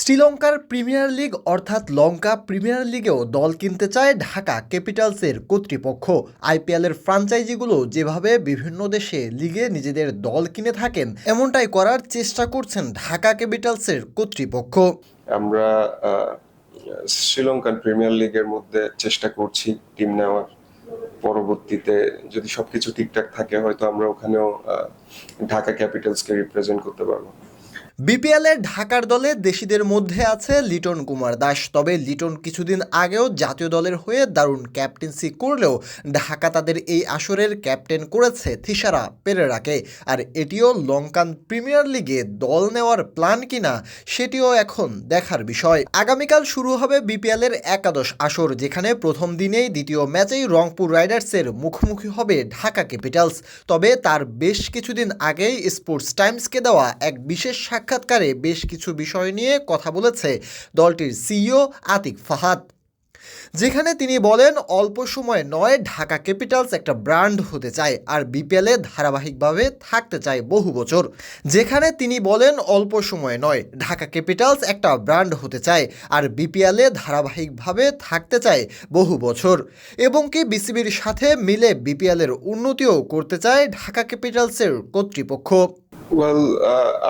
শ্রীলঙ্কার premier league অর্থাৎ লঙ্কা premier লিগেও দল কিনতে চায় ঢাকা ক্যাপিটালসের কর্তৃপক্ষ। আইপিএলের ফ্রাঞ্চাইজিগুলো যেভাবে বিভিন্ন দেশে লিগে নিজেদের দল কিনে থাকেন, এমনটাই করার চেষ্টা করছেন ঢাকা ক্যাপিটালসের কর্তৃপক্ষ। আমরা শ্রীলঙ্কান প্রিমিয়ার লিগের মধ্যে চেষ্টা করছি টিম নেওয়ার। পরবর্তীতে যদি সবকিছু ঠিকঠাক থাকে, হয়তো আমরা ওখানেও ঢাকা ক্যাপিটালসকে রিপ্রেজেন্ট করতে পারব। বিপিএলের ঢাকার দলে দেশিদের মধ্যে আছে লিটন কুমার দাস। তবে লিটন কিছুদিন আগেও জাতীয় দলের হয়ে দারুণ ক্যাপ্টেন্সি করলেও ঢাকা তাদের এই আসরের ক্যাপ্টেন করেছে থিসারা পেরেরাকে। আর এটিও লঙ্কান প্রিমিয়ার লিগে দল নেওয়ার প্ল্যান কিনা সেটিও এখন দেখার বিষয়। আগামীকাল শুরু হবে বিপিএলের একাদশ আসর, যেখানে প্রথম দিনেই দ্বিতীয় ম্যাচেই রংপুর রাইডার্সের মুখোমুখি হবে ঢাকা ক্যাপিটালস। তবে তার বেশ কিছুদিন আগেই স্পোর্টস টাইমসকে দেওয়া এক বিশেষ সাক্ষাৎকারে বেশ কিছু বিষয় নিয়ে কথা বলেছে দলটির সিইও আতিক ফাহাদ। যেখানে তিনি বলেন, অল্প সময় নয়, ঢাকা ক্যাপিটালস একটা ব্র্যান্ড হতে চায় আর বিপিএলে ধারাবাহিকভাবে থাকতে চায় বহু বছর। যেখানে তিনি বলেন, অল্প সময় নয়, ঢাকা ক্যাপিটালস একটা ব্র্যান্ড হতে চায় আর বিপিএলে ধারাবাহিকভাবে থাকতে চায় বহু বছর। এবং কি বিসিবির সাথে মিলে বিপিএলের উন্নতিও করতে চায় ঢাকা ক্যাপিটালসের কর্তৃপক্ষ। ওয়েল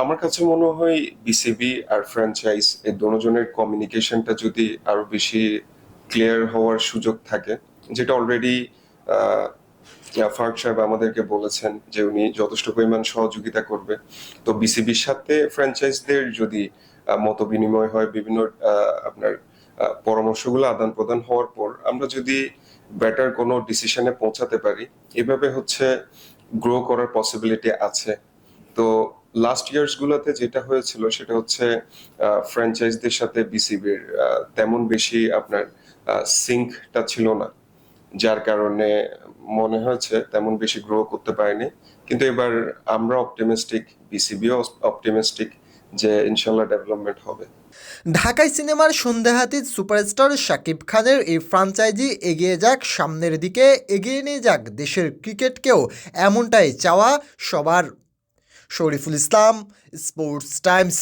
আমার কাছে মনে হয় বিসিবি আর ফ্র্যাঞ্চাইজ এই দুজনের কমিউনিকেশনটা যদি আরও বেশি ক্লিয়ার হওয়ার সুযোগ থাকে, যেটা অলরেডি ফারুক সাহেব আমাদেরকে বলেছেন যে উনি যথেষ্ট পরিমাণ সহযোগিতা করবে। তো বিসিবির সাথে ফ্র্যাঞ্চাইজদের যদি মত বিনিময় হয়, বিভিন্ন আপনার পরামর্শগুলো আদান প্রদান হওয়ার পর আমরা যদি বেটার কোনো ডিসিশনে পৌঁছাতে পারি, এভাবে হচ্ছে গ্রো করার পসিবিলিটি আছে। তো লাস্ট ইয়ার্স গুলোতে যেটা হয়েছিল সেটা হচ্ছে ফ্র্যাঞ্চাইজদের সাথে বিসিবির তেমন বেশি আপনার সিঙ্কটা ছিল না। যার কারণে মনে হয়েছে তেমন বেশি গ্রো করতে পারেনি। কিন্তু এবার আমরা অপটিমিস্টিক বিসিবিও অপটিমিস্টিক যে ইনশাল্লাহ ডেভেলপমেন্ট হবে। ঢাকাই সিনেমার সন্দেহাতীত সুপারস্টার শাকিব খানের এই ফ্রাঞ্চাইজি এগিয়ে যাক, সামনের দিকে এগিয়ে নিয়ে যাক দেশের ক্রিকেটকেও এমনটাই চাওয়া সবার শরীফুল ইসলাম স্পোর্টস টাইমস